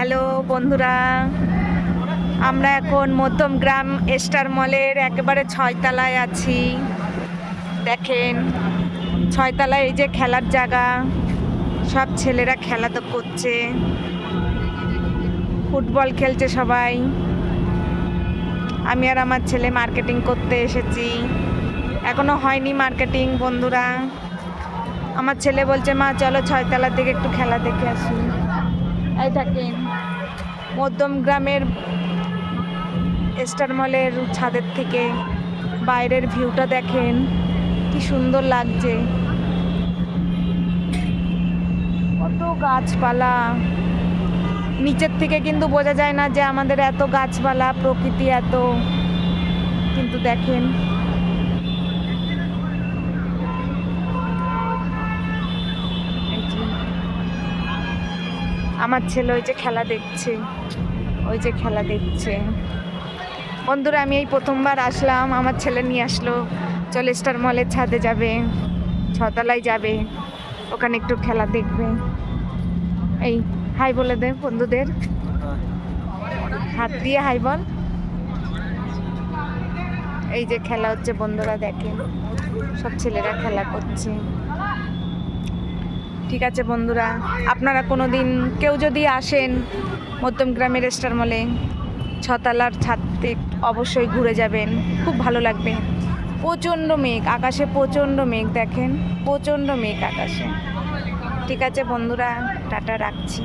Hello বন্ধুরা, আমরা এখন মধ্যমগ্রাম স্টার মলের একেবারে ছয়তলায় আছি। দেখেন, ছয়তলায় এই যে খেলার জায়গা, সব ছেলেরা খেলা তো করছে। ফুটবল খেলছে সবাই। আমি আর আমার ছেলে মার্কেটিং করতে এসেছি। এখনও হয়নি মার্কেটিং, বন্ধুরা। আমার ছেলে বলছে, মা, চলো ছয়তলার দিকে একটু খেলা দেখে আসি। থাকেন মধ্যম গ্রামের স্টার মলের ছাদের থেকে বাইরের ভিউটা দেখেন, কি সুন্দর লাগছে। কত গাছপালা। নিচের থেকে কিন্তু বোঝা যায় না যে আমাদের এত গাছপালা, প্রকৃতি এত। কিন্তু দেখেন আমার ছেলে ওই যে খেলা দেখছে। ওই যে খেলা দেখছে। বন্ধুরা, আমি এই প্রথমবার আসলাম। আমার ছেলে নিয়ে আসলো। চলে স্টার মলের ছাদে যাবে। ছতলায় যাবে। ওখানে একটু খেলা দেখবে। এই, হাই বলে দে বন্ধুদের। হাত দিয়ে হাই বল। এই যে খেলা হচ্ছে, বন্ধুরা দেখেন। সব ছেলেরা খেলা করছে। ঠিক আছে বন্ধুরা, আপনারা কোনো দিন কেউ যদি আসেন মধ্যম গ্রামের স্টার মলে, ছতালার ছাদে অবশ্যই ঘুরে যাবেন, খুব ভালো লাগবে। প্রচণ্ড মেঘ, আকাশে প্রচণ্ড মেঘ দেখেন, প্রচণ্ড মেঘ আকাশে। ঠিক আছে বন্ধুরা, টাটা রাখছি।